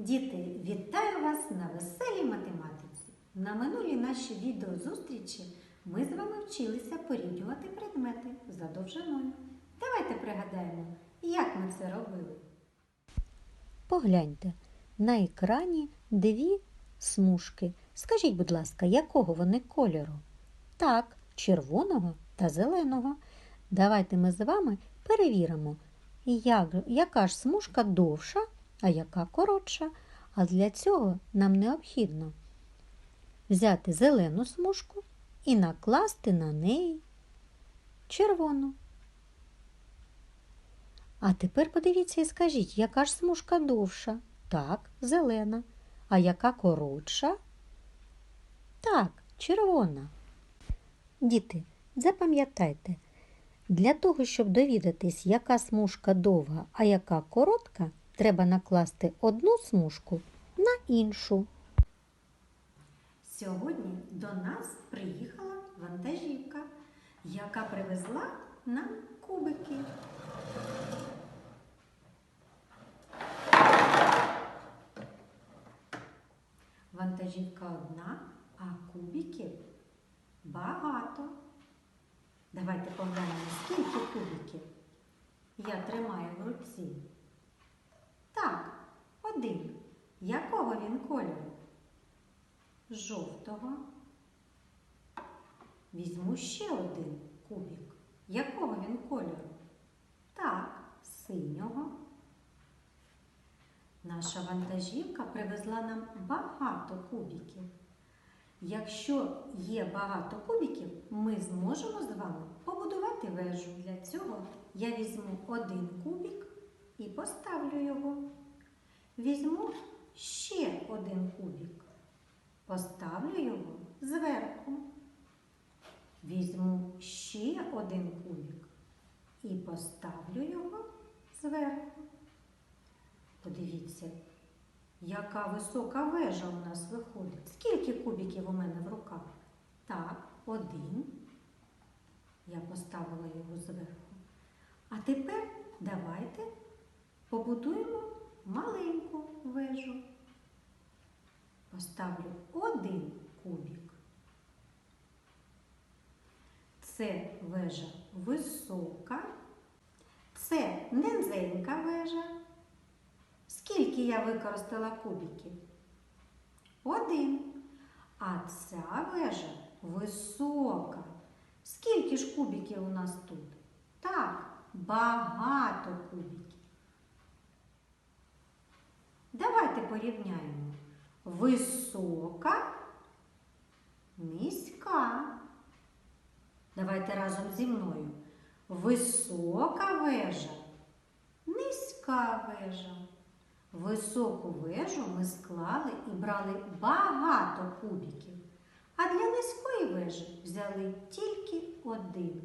Діти, вітаю вас на веселій математиці. На минулій нашій відеозустрічі ми з вами вчилися порівнювати предмети за довжиною. Давайте пригадаємо, як ми це робили. Погляньте, на екрані дві смужки. Скажіть, будь ласка, якого вони кольору? Так, червоного та зеленого. Давайте ми з вами перевіримо, як, яка ж смужка довша, а яка коротша. А для цього нам необхідно взяти зелену смужку і накласти на неї червону. А тепер подивіться і скажіть, яка ж смужка довша? Так, зелена. А яка коротша? Так, червона. Діти, запам'ятайте, для того, щоб довідатись, яка смужка довга, а яка коротка, треба накласти одну смужку на іншу. Сьогодні до нас приїхала вантажівка, яка привезла нам кубики. Вантажівка одна, а кубиків багато. Давайте поглянемо, скільки кубиків я тримаю в руці. Так, один. Якого він кольору? Жовтого. Візьму ще один кубик. Якого він кольору? Так, синього. Наша вантажівка привезла нам багато кубиків. Якщо є багато кубиків, ми зможемо з вами побудувати вежу. Для цього я візьму один кубик і поставлю його. Візьму. Поставлю його зверху. Візьму ще один кубик і поставлю його зверху. Подивіться, яка висока вежа у нас виходить. Скільки кубиків у мене в руках? Так, один. Я поставила його зверху. А тепер давайте побудуємо маленьку вежу. Поставлю один кубик. Це вежа висока, це низенька вежа. Скільки я використала кубиків? Один. А ця вежа висока. Скільки ж кубиків у нас тут? Так, багато кубиків. Давайте порівняємо. Висока, низька. Давайте разом зі мною. Висока вежа, низька вежа. Високу вежу ми склали і брали багато кубиків. А для низької вежі взяли тільки один.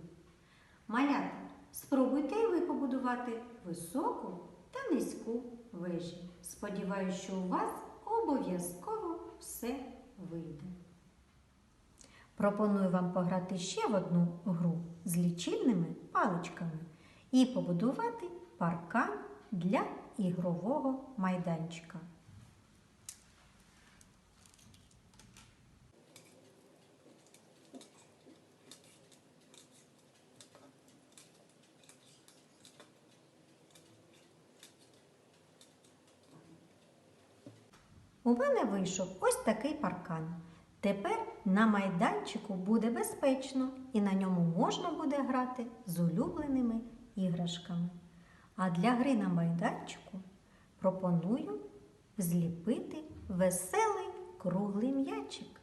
Малята, спробуйте ви побудувати високу та низьку вежі. Сподіваюся, що у вас обов'язково все вийде. Пропоную вам пограти ще в одну гру з лічильними паличками і побудувати паркан для ігрового майданчика. У мене вийшов ось такий паркан. Тепер на майданчику буде безпечно і на ньому можна буде грати з улюбленими іграшками. А для гри на майданчику пропоную зліпити веселий круглий м'ячик.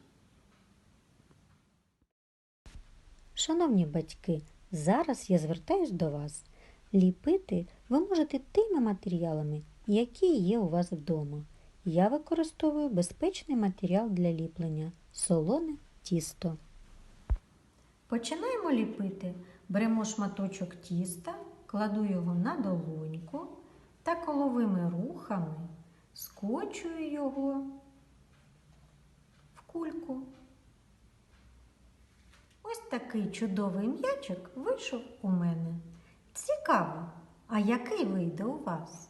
Шановні батьки, зараз я звертаюсь до вас. Ліпити ви можете тими матеріалами, які є у вас вдома. Я використовую безпечний матеріал для ліплення солоне тісто. Починаємо ліпити. Беремо шматочок тіста, кладу його на долоньку та коловими рухами скочую його в кульку. Ось такий чудовий м'ячик вийшов у мене. Цікаво, а який вийде у вас?